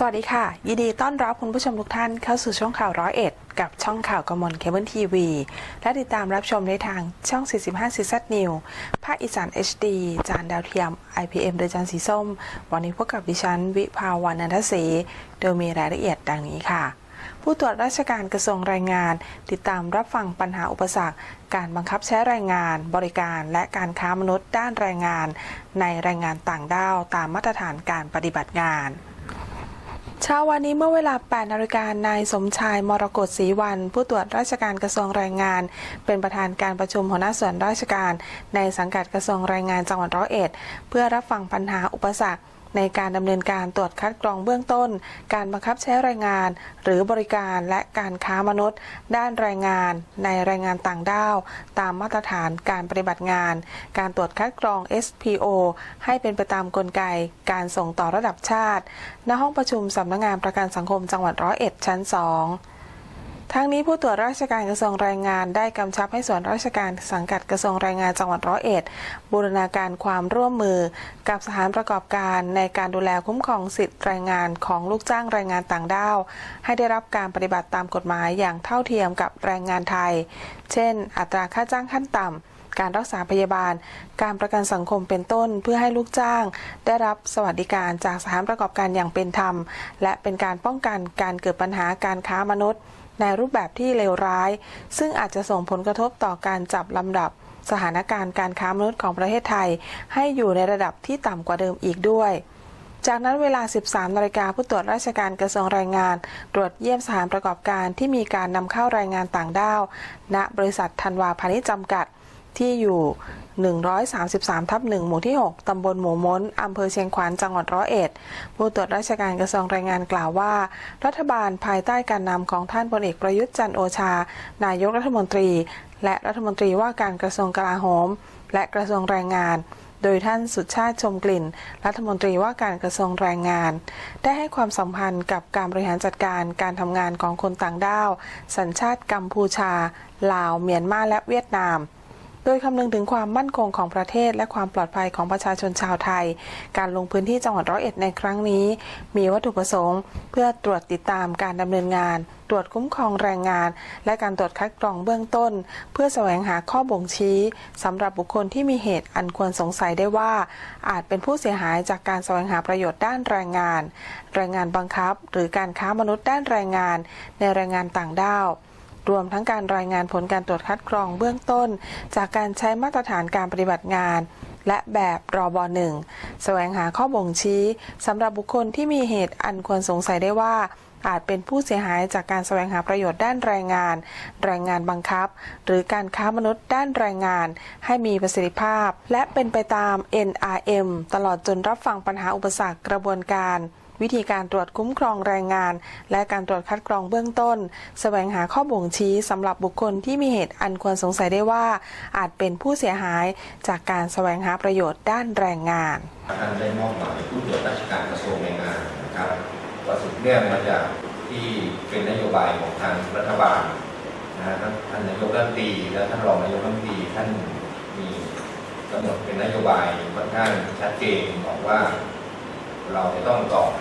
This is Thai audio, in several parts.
สวัสดีค่ะ ยินดีต้อนรับคุณผู้ชมทุกท่านเข้าสู่ช่องข่าวร้อยเอ็ดกับช่องข่าวกมลเคเบิลทีวีและติดตามรับชมในทางช่อง 45 c z New ภาคอีสาน HD จานดาวเทียม IPM โดยจานสีส้ม วันนี้พบกับดิฉัน วิภาวันนันทศรีโดยมีรายละเอียดดังนี้ค่ะ ผู้ตรวจราชการกระทรวงแรงงาน ติดตามรับฟังปัญหาอุปสรรค การบังคับใช้แรงงาน บริการและการค้ามนุษย์ด้านแรงงาน ในแรงงานต่างด้าวตามมาตรฐานการปฏิบัติงาน เช้าวันนี้เมื่อเวลา 8 นาฬิกานายสมชายมรกตศรีวัน ผู้ตรวจราชการกระทรวงแรงงาน เป็นประธานการประชุมหัวหน้าส่วนราชการ ในสังกัดกระทรวงแรงงานจังหวัดร้อยเอ็ด เพื่อรับฟังปัญหาอุปสรรค ในการดำเนินการตรวจคัดกรองเบื้องต้น การบังคับใช้แรงงาน หรือบริการและการค้ามนุษย์ ด้านแรงงาน ในแรงงานต่างด้าว ตามมาตรฐานการปฏิบัติงาน การตรวจคัดกรอง SPO ให้เป็นไปตามกลไก การส่งต่อระดับชาติ ณห้องประชุมสำนักงานประกันสังคมจังหวัดร้อยเอ็ดชั้น 2 ทั้งนี้ผู้ตรวจราชการกระทรวงแรงงานได้กำชับให้ส่วนราชการสังกัดกระทรวงแรงงานจังหวัดร้อยเอ็ดบูรณาการความร่วมมือ กับสถานประกอบการในการดูแลคุ้มครองสิทธิแรงงานของลูกจ้างแรงงานต่างด้าว ให้ได้รับการปฏิบัติตามกฎหมายอย่างเท่าเทียมกับแรงงานไทย เช่น อัตราค่าจ้างขั้นต่ำการรักษาพยาบาล การประกันสังคมเป็นต้น เพื่อให้ลูกจ้าง ได้รับสวัสดิการจากสถานประกอบการอย่างเป็นธรรม และเป็นการป้องกันการเกิดปัญหาการค้ามนุษย์ ในรูปแบบที่เลวร้าย ซึ่งอาจจะส่งผลกระทบต่อการจับลำดับ สถานการณ์การค้ามนุษย์ของประเทศไทย ให้อยู่ในระดับที่ต่ำกว่าเดิมอีกด้วย จากนั้นเวลา 13นาฬิกาผู้ตรวจราชการกระทรวงแรงงาน ตรวจเยี่ยมสถานประกอบการที่มีการนำเข้าแรงงานต่างด้าว ณ บริษัทธันวาพาณิชย์จำกัด ที่อยู่ 133 ทับ1หมู่ที่ 6 ตำบลหมู่ม้น อำเภอเชียงขวานจังหวัดร้อยเอ็ด ผู้ตรวจราชการกระทรวงแรงงานกล่าวว่า รัฐบาลภายใต้การนำของท่านพลเอกประยุทธ์จันโอชา นายกรัฐมนตรี และรัฐมนตรีว่าการกระทรวงกลาโหม และกระทรวงแรงงานโดยท่านสุชาติชมกลิ่น รัฐมนตรีว่าการกระทรวงแรงงาน ได้ให้ความสัมพันธ์กับการบริหารจัดการการทำงานของคนต่างด้าว สัญชาติกัมพูชา ลาว เมียนมาและเวียดนาม ดยคำนึงถึงความมั่นคงของประเทศและความปลอดภัยของประชาชนชาวไทย การลงพื้นที่จังหวัดร้อยเอ็ดในครั้งนี้ มีวัตถุประสงค์ เพื่อตรวจติดตามการดำเนินงาน ตรวจคุ้มครองแรงงาน และการตรวจคัดกรองเบื้องต้น เพื่อแสวงหาข้อบ่งชี้สำหรับบุคคลที่มีเหตุอันควรสงสัยได้ว่า อาจเป็นผู้เสียหายจากการแสวงหาประโยชน์ด้านแรงงาน แรงงานบังคับ หรือการค้ามนุษย์ด้านแรงงาน ในแรงงานต่างด้าว รวมทั้งการรายงานผลการตรวจคัดกรองเบื้องต้น จากการใช้มาตรฐานการปฏิบัติงาน และแบบรอบหนึ่งแสวงหาข้อบ่งชี้สำหรับบุคคลที่มีเหตุอันควรสงสัยได้ว่าอาจเป็นผู้เสียหายจากการแสวงหาประโยชน์ด้านแรงงาน แรงงานบังคับ หรือการค้ามนุษย์ด้านแรงงาน ให้มีประสิทธิภาพ และเป็นไปตาม NRM ตลอดจนรับฟังปัญหาอุปสรรคกระบวนการ วิธีการตรวจคุ้มครองแรงงาน และการตรวจคัดกรองเบื้องต้น แสวงหาข้อบ่งชี้สำหรับบุคคลที่มีเหตุอันควรสงสัยได้ว่า อาจเป็นผู้เสียหายจากการแสวงหาประโยชน์ด้านแรงงานท่านได้มอบหมายผู้ตรวจราชการกระทรวงแรงงานนะครับก็สืบเนื่องมาจากที่เป็นนโยบายของทางรัฐบาลนะฮะท่านท่านนายกรัฐมนตรีและท่านรองนายกรัฐมนตรีท่านมีกำหนดเป็นนโยบายค่อนข้างชัดเจนบอกว่า เราจะต้องสอน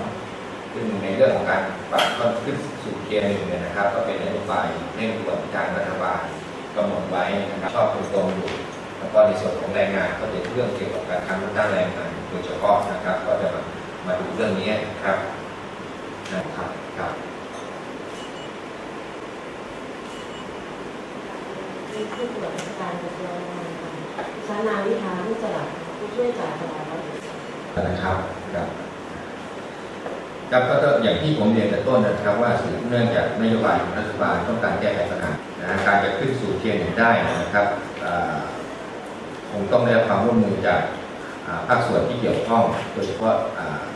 ซึ่งในเรื่องของการปรับต้นขึ้นสู่เกียร์หนึ่งเนี่ยนะครับ ก็เป็นนโยบายเร่งด่วนทางรัฐบาลกำหนดไว้นะครับชอบตรงๆอยู่แล้วก็ในส่วนของแรงงานก็เป็นเรื่องเกี่ยวกับการทำด้านแรงงานโดยเฉพาะนะครับ ก็จะมามาดูเรื่องนี้นะครับนะครับครับที่ผู้ตรวจราชการกระทรวงแรงงานค่ะดิฉันนางวิภาผู้สลับผู้ช่วยจ่าจังหวัดร้อยเอ็ดนะครับครับ ครับก็อย่างที่ผมเรียนแต่ต้นนะครับว่าสืบเนื่องจากนโยบายของรัฐบาลต้องการแก้ไขปัญหานะการจะขึ้นสู่เทียนหนึ่งได้นะครับคงต้องได้รับความร่วมมือจากภาคส่วนที่เกี่ยวข้องโดยเฉพาะ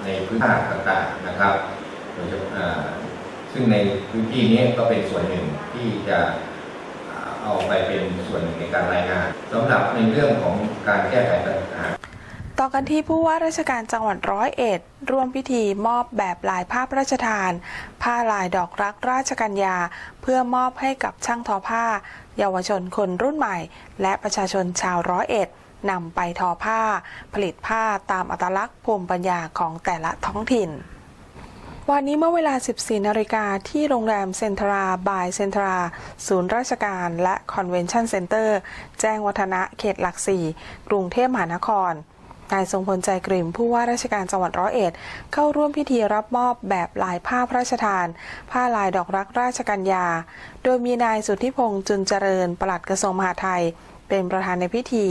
ในพื้นที่ต่างๆนะครับโดยเฉพาะซึ่งในพื้นที่นี้ก็เป็นส่วนหนึ่งที่จะเอาไปเป็นส่วนหนึ่งในการรายงานสำหรับในเรื่องของการแก้ไขปัญหา ต่อกันที่ผู้ว่าราชการจังหวัดร้อยเอ็ดร่วมพิธีมอบแบบลายผ้าพระราชทาน ผ้าลายดอกรักราชกัญญา เพื่อมอบให้กับช่างทอผ้า เยาวชนคนรุ่นใหม่ และประชาชนชาวร้อยเอ็ดนำไปทอผ้า ผลิตผ้าตามอัตลักษณ์ภูมิปัญญาของแต่ละท้องถิ่นวันนี้เมื่อเวลา 14 นาฬิกาที่โรงแรมเซ็นทราบายเซ็นทรา ศูนย์ราชการและคอนเวนชั่นเซ็นเตอร์ แจ้งวัฒนะเขตหลักสี่กรุงเทพมหานคร นายทรงพลใจกริ่มผู้ว่าราชการจังหวัดร้อยเอ็ด เข้าร่วมพิธีรับมอบแบบลายผ้าพระราชทาน ผ้าลายดอกรักราชกัญญา โดยมีนายสุทธิพงษ์จุนเจริญปลัดกระทรวงมหาดไทย เป็นประธานในพิธี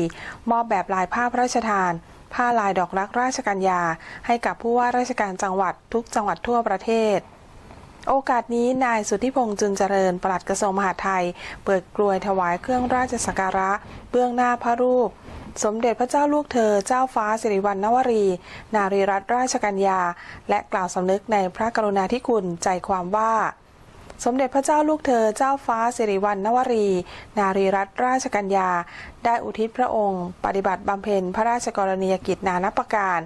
มอบแบบลายผ้าพระราชทาน ผ้าลายดอกรักราชกัญญา ให้กับผู้ว่าราชการจังหวัดทุกจังหวัดทั่วประเทศโอกาสนี้นายสุทธิพงษ์จุนเจริญปลัดกระทรวงมหาดไทย เปิดกลวยถวายเครื่องราชสักการะ เบื้องหน้าพระรูป สมเด็จพระเจ้าลูกเธอเจ้าฟ้าสิริวัณณวรี นารีรัตนราชกัญญา และกล่าวสำนึกในพระกรุณาธิคุณใจความว่า สมเด็จพระเจ้าลูกเธอเจ้าฟ้าสิริวัณณวรี นารีรัตนราชกัญญา ได้อุทิศพระองค์ ปฏิบัติบำเพ็ญพระราชกรณียกิจนานับประการ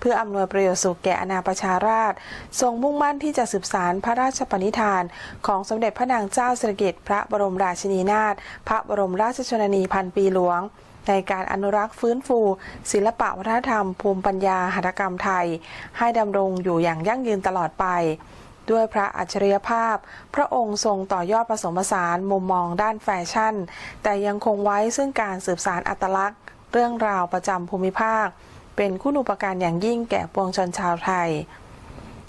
เพื่ออำนวยประโยชน์สุขแก่อาณาประชาราษฎรทรงมุ่งมั่นที่จะสืบสารพระราชปณิธาน ของสมเด็จพระนางเจ้าสิริกิติ์พระบรมราชินีนาถ พระบรมราชชนนีพันปีหลวง ในการอนุรักษ์ฟื้นฟู ศิลปะวัฒนธรรม ภูมิปัญญาหัตถกรรมไทย ให้ดำรงอยู่อย่างยั่งยืนตลอดไป ด้วยพระอัจฉริยภาพ พระองค์ทรงต่อยอดผสมผสานมุมมองด้านแฟชั่น แต่ยังคงไว้ซึ่งการสืบสารอัตลักษณ์ เรื่องราวประจำภูมิภาค เป็นคุณูปการอย่างยิ่งแก่ปวงชนชาวไทย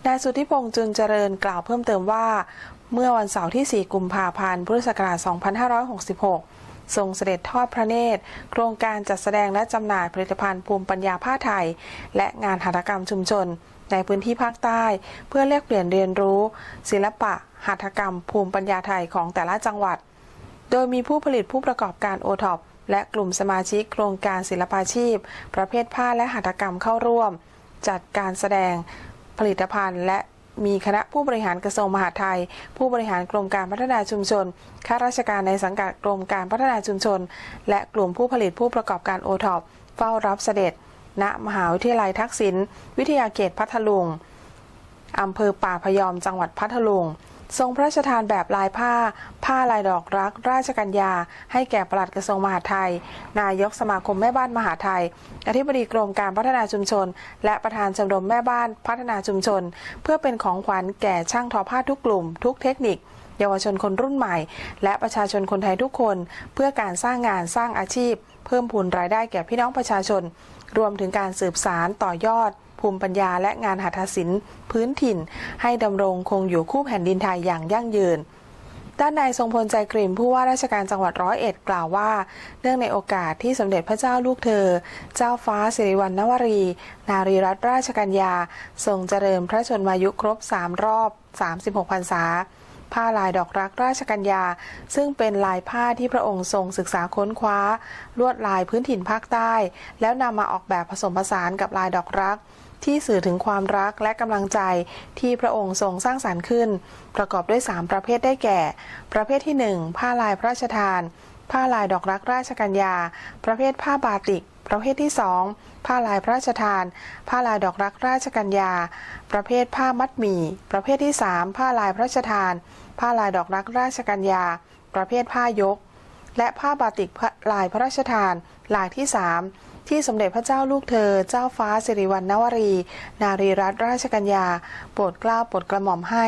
นายสุทธิพงษ์จุนเจริญกล่าวเพิ่มเติมว่า เมื่อวันเสาร์ที่ 4 กุมภาพันธ์ พุทธศักราช 2566 ทรงเสด็จทอดพระเนตร โครงการจัดแสดงและจำหน่ายผลิตภัณฑ์ภูมิปัญญาผ้าไทย และงานหัตถกรรมชุมชน ในพื้นที่ภาคใต้ เพื่อแลกเปลี่ยนเรียนรู้ ศิลปะ หัตถกรรม ภูมิปัญญาไทยของแต่ละจังหวัด โดยมีผู้ผลิตผู้ประกอบการโอท็อปและกลุ่มสมาชิกโครงการศิลปาชีพ ประเภทผ้าและหัตถกรรมเข้าร่วม จัดการแสดงผลิตภัณฑ์และ มีคณะผู้บริหารกระทรวงมหาดไทย ผู้บริหารกรมการพัฒนาชุมชน ข้าราชการในสังกัดกรมการพัฒนาชุมชน และกลุ่มผู้ผลิตผู้ประกอบการโอท็อปเฝ้ารับเสด็จ ณ มหาวิทยาลัยทักษิณ วิทยาเขตพัทลุง อำเภอป่าพยอม จังหวัดพัทลุง ทรงพระราชทานแบบลายผ้า ผ้าลายดอกรัก ราชกัญญา ให้แก่ปลัดกระทรวงมหาดไทย นายกสมาคมแม่บ้านมหาดไทย อธิบดีกรมการพัฒนาชุมชน และประธานชมรมแม่บ้านพัฒนาชุมชน เพื่อเป็นของขวัญแก่ช่างทอผ้าทุกกลุ่ม ทุกเทคนิคเยาวชนคนรุ่นใหม่ และประชาชนคนไทยทุกคน เพื่อการสร้างงานสร้างอาชีพ เพิ่มพูนรายได้แก่พี่น้องประชาชน รวมถึงการสืบสารต่อยอด ภูมิปัญญาและงานหัตถศิลป์พื้นถิ่น ให้ดำรงคงอยู่คู่แผ่นดินไทยอย่างยั่งยืนด้านนายทรงพลใจกริ่มผู้ว่าราชการจังหวัดร้อยเอ็ดกล่าวว่า เนื่องในโอกาสที่สมเด็จพระเจ้าลูกเธอ เจ้าฟ้าสิริวัณณวรี นารีรัตนราชกัญญาทรงเจริญพระชนมายุครบ3รอบ 36พรรษา ผ้าลายดอกรักราชกัญญา ซึ่งเป็นลายผ้าที่พระองค์ทรงศึกษาค้นคว้า ลวดลายพื้นถิ่นภาคใต้ แล้วนำมาออกแบบผสมผสานกับลายดอกรัก ที่สื่อถึงความรักและกำลังใจที่พระองค์ทรงสร้างสรรค์ขึ้น ประกอบด้วย 3 ประเภทได้แก่ ประเภทที่ 1 ผ้าลายพระราชทาน ผ้าลายดอกรักราชกัญญา ประเภทผ้าบาติก ประเภทที่ 2 ผ้าลายพระราชทาน ผ้าลายดอกรักราชกัญญา ประเภทผ้ามัดหมี่ ประเภทที่ 3 ผ้าลายพระราชทาน ผ้าลายดอกรักราชกัญญา ประเภทผ้ายก และผ้าบาติกลายพระราชทานลายที่ 3 ที่สมเด็จพระเจ้าลูกเธอ เจ้าฟ้าสิริวัณณวรี นารีรัตนราชกัญญาโปรดเกล้าโปรดกระหม่อมให้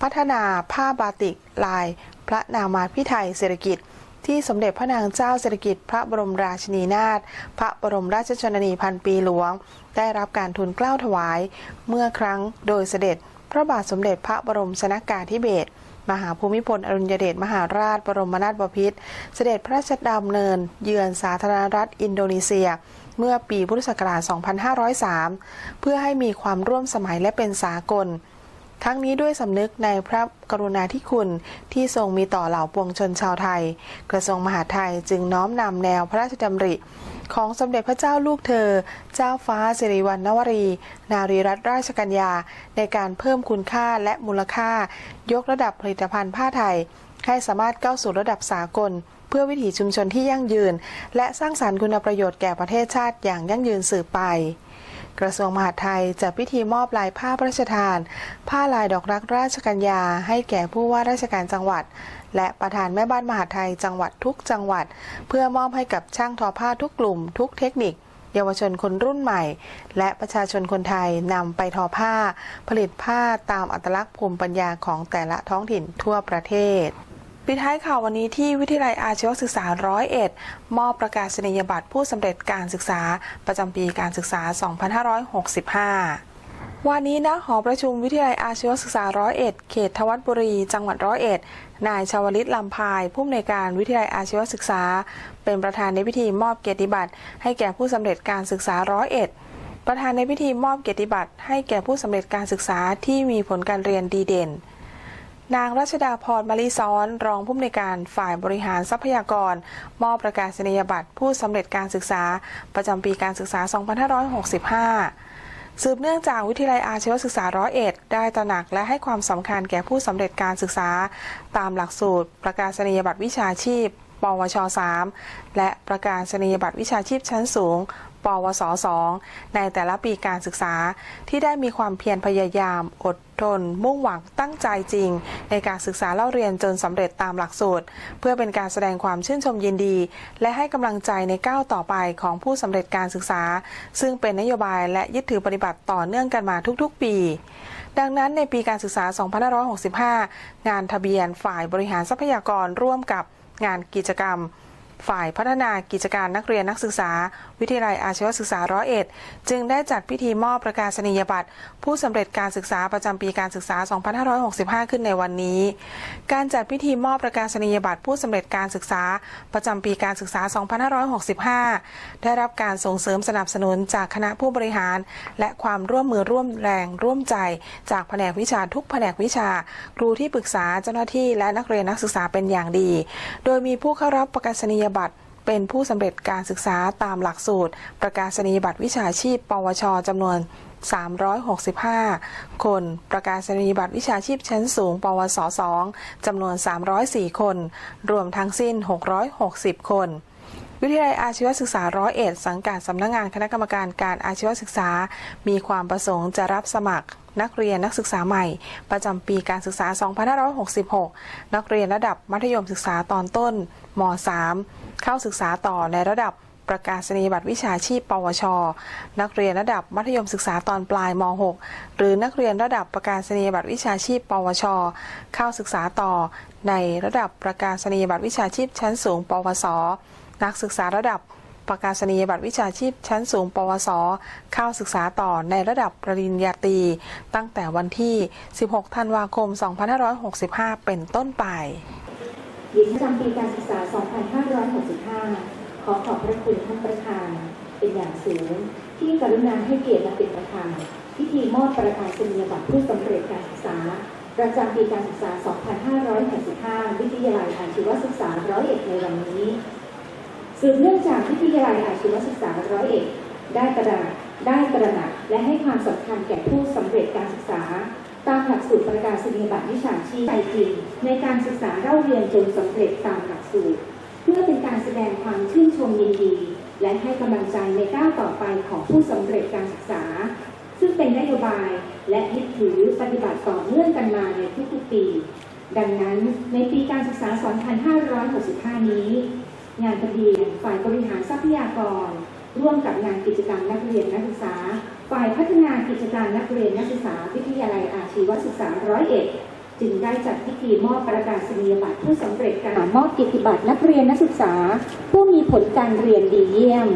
พัฒนาผ้าบาติกลาย พระนามาพิไทยเศรษฐกิจที่สมเด็จพระนางเจ้าสิริกิติ์พระบรมราชินีนาถพระบรมราชชนนีพันปีหลวง ได้รับการทูลเกล้าถวาย เมื่อครั้งโดยเสด็จ พระบาทสมเด็จพระบรมชนากาธิเบศร มหาภูมิพลอดุลยเดชมหาราชบรมนาถบพิตรเสด็จพระราชดำเนิน เยือนสาธารณรัฐอินโดนีเซีย เมื่อปีพุทธศักราช 2503 เพื่อให้มีความร่วมสมัยและเป็นสากล ทั้งนี้ด้วยสำนึกในพระกรุณาธิคุณที่ทรงมีต่อเหล่าปวงชนชาวไทย กระทรวงมหาดไทยจึงน้อมนำแนวพระราชดำริ ของสมเด็จพระเจ้าลูกเธอ เจ้าฟ้าสิริวัณณวรี นารีรัตนราชกัญญา ในการเพิ่มคุณค่าและมูลค่า ยกระดับผลิตภัณฑ์ผ้าไทย ให้สามารถก้าวสู่ระดับสากล เพื่อวิถีชุมชนที่ยั่งยืน และสร้างสารรค์คุณประโยชน์แก่ประเทศชาติอย่างยั่งยืนสืบไปกระทรวงมหาดไทยจัดพิธีมอบลายผ้าพระราชทาน ผ้าลายดอกรักราชกัญญาให้แก่ผู้ว่าราชการจังหวัด และประธานแม่บ้านมหาไทยจังหวัดทุกจังหวัด เพื่อมอบให้กับช่างทอผ้าทุกกลุ่ม ทุกเทคนิค เยาวชนคนรุ่นใหม่ และประชาชนคนไทยนำไปทอผ้า ผลิตผ้าตามอัตลักษณ์ภูมิปัญญาของแต่ละท้องถิ่นทั่วประเทศปิดท้ายข่าววันนี้ที่วิทยาลัยอาชีวศึกษาร้อยเอ็ดมอบประกาศนียบัตรผู้สำเร็จการศึกษาประจำปีการศึกษา 2565วันนี้ณหอประชุมวิทยาลัยอาชีวศึกษาร้อยเอ็ดเขตทวัดบุรี จังหวัดร้อยเอ็ด นายชาวลิตลำพาย ผู้อำนวยการวิทยาลัยอาชีวศึกษา เป็นประธานในพิธีมอบเกียรติบัตรให้แก่ผู้สำเร็จการศึกษาร้อยเอ็ดประธานในพิธีมอบเกียรติบัตรให้แก่ผู้สำเร็จการศึกษาที่มีผลการเรียนดีเด่น นางรัชดาพรมาลีซ้อน รองผู้อำนวยการฝ่ายบริหารทรัพยากร มอบประกาศนียบัตรผู้สำเร็จการศึกษา ประจำปีการศึกษา 2565 สืบเนื่องจากวิทยาลัยอาชีวศึกษาร้อยเอ็ดได้ตระหนักและให้ความสำคัญแก่ผู้สำเร็จการศึกษา ตามหลักสูตร ประกาศนียบัตรวิชาชีพ ปวช 3 และประกาศนียบัตรวิชาชีพชั้นสูง ปวส 2 ในแต่ละปีการศึกษาที่ได้มีความเพียรพยายาม อดทน มุ่งหวังตั้งใจจริง ในการศึกษาเล่าเรียนจนสำเร็จตามหลักสูตร เพื่อเป็นการแสดงความชื่นชมยินดี และให้กำลังใจในก้าวต่อไปของผู้สำเร็จการศึกษา ซึ่งเป็นนโยบายและยึดถือปฏิบัติต่อเนื่องกันมาทุกๆ ปีดังนั้นในปีการศึกษา 2565 งานทะเบียนฝ่ายบริหารทรัพยากรร่วมกับงานกิจกรรม ฝ่ายพัฒนากิจการนักเรียนนักศึกษา วิทยาลัยอาชีวศึกษาร้อยเอ็ดจึงได้จัดพิธีมอบประกาศนียบัตร ผู้สำเร็จการศึกษาประจำปีการศึกษา 2565 ขึ้นในวันนี้ การจัดพิธีมอบประกาศนียบัตรผู้สำเร็จการศึกษาประจำปีการศึกษา 2565 ได้รับการส่งเสริมสนับสนุนจากคณะผู้บริหาร และความร่วมมือร่วมแรงร่วมใจ จากแผนกวิชาทุกแผนกวิชา ครูที่ปรึกษาเจ้าหน้าที่และนักเรียนนักศึกษาเป็นอย่างดี โดยมีผู้เข้ารับประกาศนียบัตรเป็นผู้สำเร็จการศึกษาตามหลักสูตร ประกาศนียบัตรวิชาชีพ ปวชจำนวน 365 คน ประกาศนียบัตรวิชาชีพชั้นสูง ปวส 2จำนวน 304 คน รวมทั้งสิ้น 660 คน วิทยาลัยอาชีวศึกษาร้อยเอ็ดสังกัดสำนักงานคณะกรรมการการอาชีวศึกษา มีความประสงค์จะรับสมัครนักเรียนนักศึกษาใหม่ ประจำปีการศึกษา 2566 นักเรียนระดับมัธยมศึกษาตอนต้นม .3 เข้าศึกษาต่อในระดับประกาศนียบัตรวิชาชีพ ปวช นักเรียนระดับมัธยมศึกษาตอนปลายม .6 หรือนักเรียนระดับประกาศนียบัตรวิชาชีพ ปวช เข้าศึกษาต่อ ในระดับประกาศนียบัตรวิชาชีพชั้นสูง ปวส นักศึกษาระดับประกาศนียบัตรวิชาชีพชั้นสูง ปวส เข้าศึกษาต่อในระดับปริญญาตรีตั้งแต่วันที่ 16 ธันวาคม 2565 เป็นต้นไป หญิงประจำปีการศึกษา 2565 ขอขอบพระคุณท่านประธาน เป็นอย่างสูง ที่กรุณาให้เกียรติมาเป็นประธานพิธีมอบประกาศนียบัตรผู้สำเร็จการศึกษา ประจำปีการศึกษา 2565 วิทยาลัยอาชีวศึกษาร้อยเอ็ดในวันนี้สืบเนื่องจากวิทยาลัยอาชีวศึกษาร้อยเอ็ดได้ตระหนักได้ตระหนักและให้ความสำคัญแก่ผู้สำเร็จการศึกษา ตามหลักสูตรประกาศนียบัตรวิชาชีพใจจริง ในการศึกษาเล่าเรียนจนสำเร็จตามหลักสูตร เพื่อเป็นการแสดงความชื่นชมยินดี และให้กำลังใจในก้าวต่อไปของผู้สำเร็จการศึกษา ซึ่งเป็นนโยบายและยึดถือปฏิบัติต่อเนื่องกันมาในทุกๆปี ดังนั้นในปีการศึกษา 2565 นี้ งานทะเบียนฝ่ายบริหารทรัพยากร ร่วมกับงานกิจกรรมนักเรียนนักศึกษา ฝ่ายพัฒนากิจการนักเรียนนักศึกษาวิทยาลัยอาชีวศึกษาร้อยเอ็ดจึงได้จัดพิธีมอบประกาศนียบัตรผู้สำเร็จการมอบกิตติบัตรนักเรียนนักศึกษา ผู้มีผลการเรียนดีเยี่ยม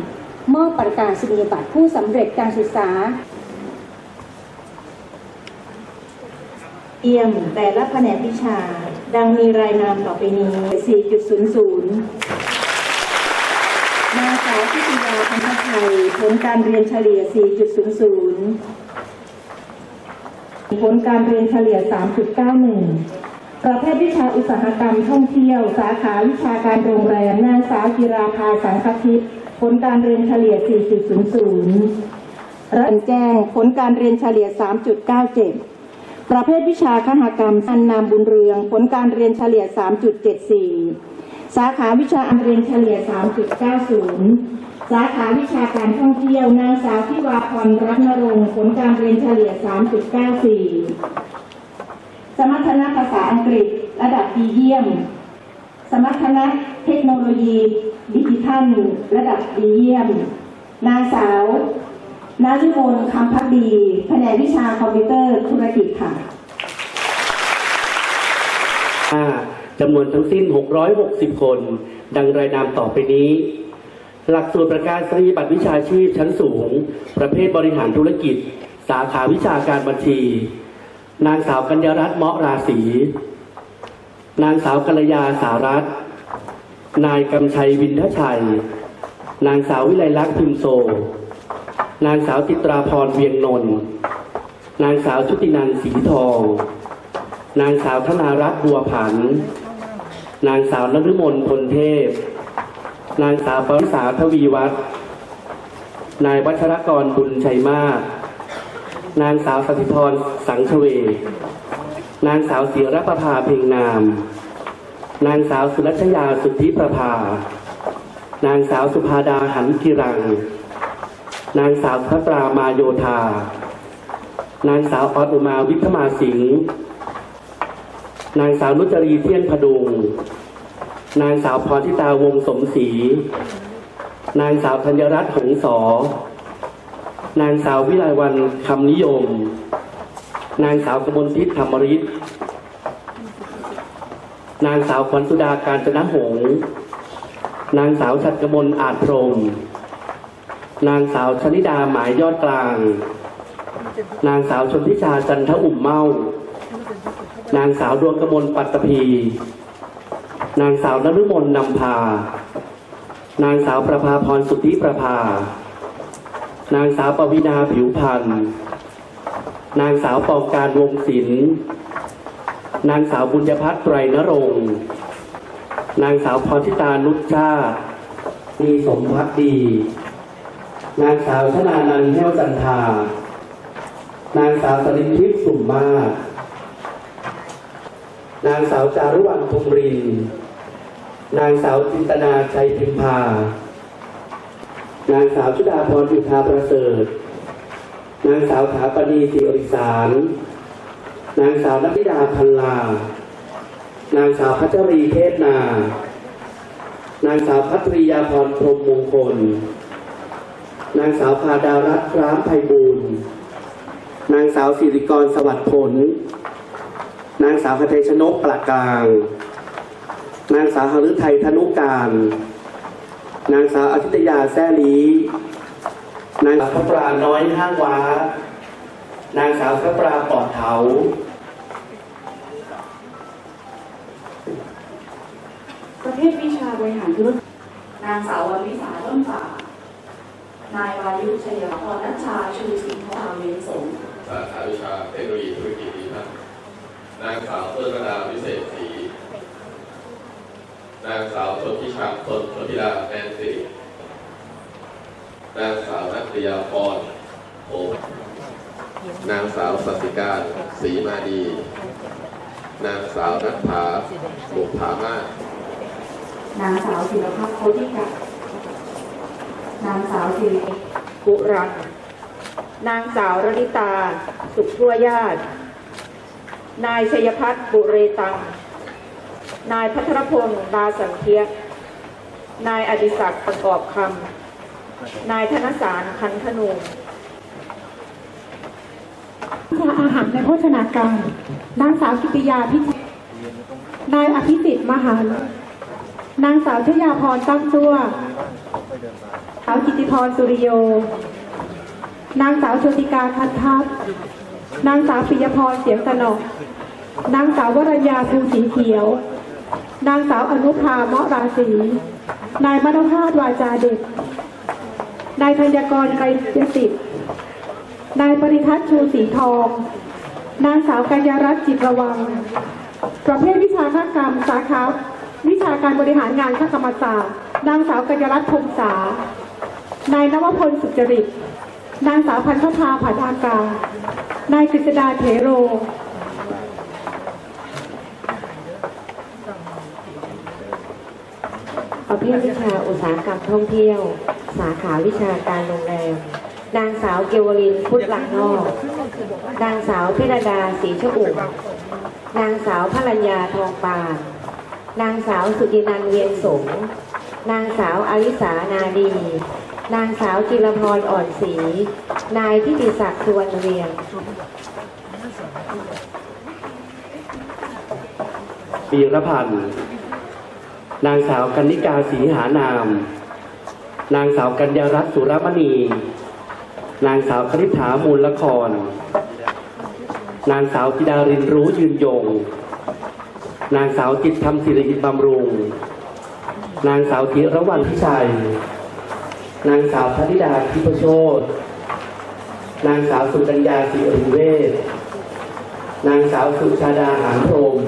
มอบประกาศนียบัตรผู้สำเร็จการศึกษา เยี่ยมแต่ละแผนกวิชา ดังมีรายนามต่อไปนี้ 4.00นางสาวพิทยาพันธไทยผลการเรียนเฉลี่ย 4.00 ผลการเรียนเฉลี่ย 3.91 ประเภทวิชาอุตสาหกรรมท่องเที่ยว สาขาวิชาการโรงแรมนางสาวจิราภาสังคทิพย์ผลการเรียนเฉลี่ย 4.00รันแจ้งผลการเรียนเฉลี่ย 3.97 ประเภทวิชาคหกรรมอันนามบุญเรือง ผลการเรียนเฉลี่ย 3.74 สาขาวิชาอันเรียนเฉลี่ย 3.90 สาขาวิชาการท่องเที่ยวนางสาวทิวาพรรัตนรงค์ผลการเรียนเฉลี่ย 3.94 สมรรถนะภาษาอังกฤษ ระดับดีเยี่ยม สมรรถนะเทคโนโลยี ดิจิทัล ระดับดีเยี่ยม นางสาวนาจิมนคำพักดี แผนกวิชาคอมพิวเตอร์ธุรกิจค่ะ จำนวนทั้งสิ้น 660 คน ดังรายนามต่อไปนี้ หลักสูตรประกาศนียบัตรวิชาชีพชั้นสูง ประเภทบริหารธุรกิจ สาขาวิชาการบัญชี นางสาวกัญญารัตน์เมาะราศี นางสาวกัลยาสารัตน์นายกำชัยวินทชัย นางสาววิไลลักษณ์พิมโซ นางสาวจิตราพรเวียงนนท์นางสาวชุตินันท์สีทอง นางสาวธนารัตน์บัวผัน นางสาวนฤมลพลเทพ นางสาวปริษาทวีวัฒน์นายวัชรกรบุญชัยมาก นางสาวสถิธรสังชเว นางสาวศิรประภาเพ็งนาม นางสาวสุรัชยาสุทธิประภา นางสาวสุภาดาหันกิรัง นางสาวพระปรามาโยธา นางสาวออดุมาวิทมาสิงห์ นางสาวนุจรีเทียนพดุง นางสาวพรทิตาวงสมศรีนางสาวธัญรัตน์หงสอนางสาววิไลวันคำนิยม นางสาวกมลทิพย์ธรรมริศนางสาวขวัญสุดาการจนหงส์นางสาวชัดกมลอาจพรหมนางสาวชนิดาหมายยอดกลาง นางสาวชนทิชาจันทอุ่มเมา นางสาวดวงกมลปัตตภีนางสาวนฤมลนำพา นางสาวประภาพรสุทธิประภา นางสาวปวินาผิวพันธ์นางสาวปองการวงศิลป์นางสาวบุญญพัฒน์ไตรนรงค์นางสาวพรทิตานุชชาติมีสมพักดี นางสาวชนานันท์แห้วจันทา นางสาวสลินทิพย์สุมมาก นางสาวจารุวรรณพรหมริน นางสาวจินตนาชัยพิมพา นางสาวชุดาพรอุทาประเสริฐ นางสาวถาปณีสิริสาร นางสาวนภิดาพันลา นางสาวพัชรีเทศนา นางสาวพัทริยาพรพรมมงคล นางสาวพาดารัตน์ร้ามไพบูลนางสาวสิริกรสวัสดิ์ผล นางสาวคเทชนกประกลาง นางสาวหฤทัยธนุการ นางสาวอาทิตยาแซ่ลีนางสาวพระปราน้อยห้างว้า นางสาวพระปราปอดเถา ประเภทวิชาบริหารธุรกิจนางสาววันวิสาต้นฝานายวายุชัยพรนัชชาชูสิงห์ทาเวนสงฆ์สาขาวิชาเทคโนโลยีธุรกิจดีครับ นางสาวเพื่อนดาวิเศษศรีนางสาวชนทิชาชนชนธิดาแมนสิรินางสาวนัตยาพรโอนางสาวสัสิการศรีมาดี นางสาวนัทภาบุกผามาศนางสาวศิลพัฒน์โคติกะนางสาวสิริกุรันนางสาวรณิตา สุขทั่วญาติ นายชัยพัฒน์บุเรตัง นายพัทรพงศ์ลาสันเทียนายอดิศักดิ์ประกอบคำ นายธนสารคันธนูวิชาอาหารในโภชนาการนางสาวกิติยาพิจิตรนายอภิสิทธิ์มหานนางสาวชยาพรตั้งตัวสาวกิติพรสุริโย นางสาวชติกาคันทัพนางสาวปิยพรเสียงสนอก นางสาววรัญญาภูสีเขียว นางสาวอนุภาเมาะราศีนายมณภาสวาจาเด็กนายธัญกรไกรยสิทธิ์นายปริทัศน์ชูสีทอง นางสาวกัญญารัตน์จิตระวัง ประเภทวิชาฆกรรมสาขาวิชาการบริหารงานข้ากรรมศาสตร์ นางสาวกัญญารัตน์พงษานายนวพลสุจริต นางสาวพันธภาผันอากา นายกฤษดาเถโร ประเภทวิชาอุตสาหกรรมท่องเที่ยว สาขาวิชาการโรงแรม นางสาวเกวลินพุทธหลังนอก นางสาวพิรดาศรีชอุ่มนางสาวพรัญญาทองปานนางสาวสุจินันเวียนสงนางสาวอาริสานาดี นางสาวจิรพรอ่อนศรี นายทิติศักดิ์สุวรรณเวียง ปีรพันธ์ นางสาวกันนิกาศรีหานาม นางสาวกัญญารัตน์สุรมณี นางสาวคณิษฐามูลละคร นางสาวจิดารินรู้ยืนยง นางสาวจิตธรรมสิริบำรุง นางสาวธีรวรรณพิชัย นางสาวพนิดาทิพโชตนางสาวสุกัญญาสิริเวศนางสาวสุชาดาหานพรม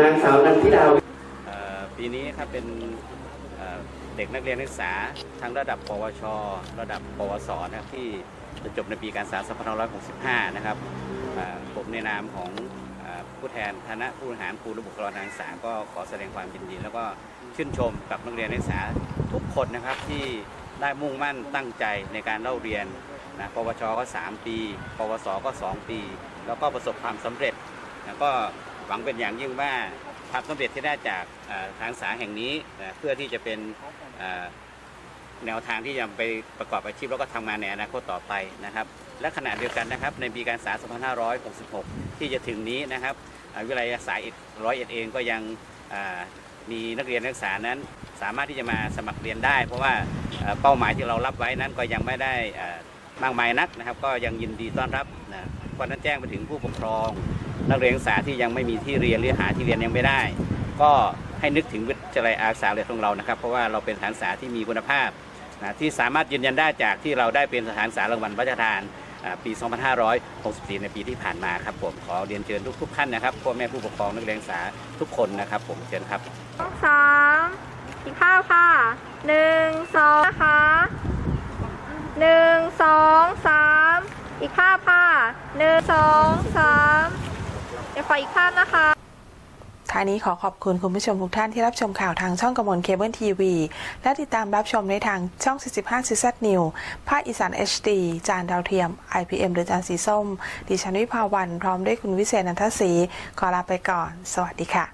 นางสาวนันทิดา ปีนี้ครับเป็นเด็กนักเรียนนักศึกษาทั้งระดับ ปวช ระดับ ปวส นะครับที่จะจบในปีการศึกษา2565 นะครับผมในนามของอผู้แทนคณะผู้บริหารครูและบุคลากรทางศึกษาก็ขอแสดงความยินดี แล้วก็ชื่นชมกับนักเรียนนักศึกษาทุกคนนะครับที่ได้มุ่งมั่นตั้งใจในการเล่าเรียนนะปวชก็ 3 ปี ปวสก็ 2 ปี แล้วก็ประสบความสำเร็จแล้วก็หวังเป็นอย่างยิ่งว่า ความสำเร็จที่ได้จากทางศึกษาแห่งนี้เพื่อที่จะเป็นแนวทางที่จะไปประกอบอาชีพแล้วก็ทำงานในอนาคตต่อไปนะครับ และขณะเดียวกันนะครับในปีการศึกษา 2566 ที่จะถึงนี้นะครับวิทยาลัยสายร้อยเอ็ดเองก็ยังมีนักเรียนนักศึกษานั้น สามารถที่จะมาสมัครเรียนได้ เพราะว่าเป้าหมายที่เรารับไว้นั้นก็ยังไม่ได้มากมายนักนะครับ ก็ยังยินดีต้อนรับนะเพราะนั้นแจ้งไปถึงผู้ปกครอง นักเรียนนักศึกษาที่ยังไม่มีที่เรียนหรือหาที่เรียนยังไม่ได้ ก็ให้นึกถึงวิทยาลัยอาสาเรียของเรานะครับ เพราะว่าเราเป็นสถานศึกษาที่มีคุณภาพนะที่สามารถยืนยันได้จากที่เราได้เป็นสถานศึกษารางวัลพระราชทานอ่าปี 2564 ในปีที่ผ่านมาครับผมขอเรียนเชิญทุกๆท่านนะครับพ่อแม่ผู้ปกครองนักเรียนศึกษาทุกคนนะครับ ผมเชิญครับสามอีกภาพค่ะหนึ่งสองนะคะหนึ่งสองสามอีกภาพค่ะหนึ่งสองสาม เดี๋ยวขออีกภาพนะคะท้ายนี้ขอขอบคุณคุณผู้ชมทุกท่านที่รับชมข่าวทางช่องกมลเคเบิลทีวีและติดตามรับชมในทางช่อง 45ซีซัดนิวภาคอีสาน HD จานดาวเทียม IPM หรือจานสีส้ม ดิฉันวิภาวันพร้อมด้วยคุณวิเศษนันทศรีขอลาไปก่อน สวัสดีค่ะ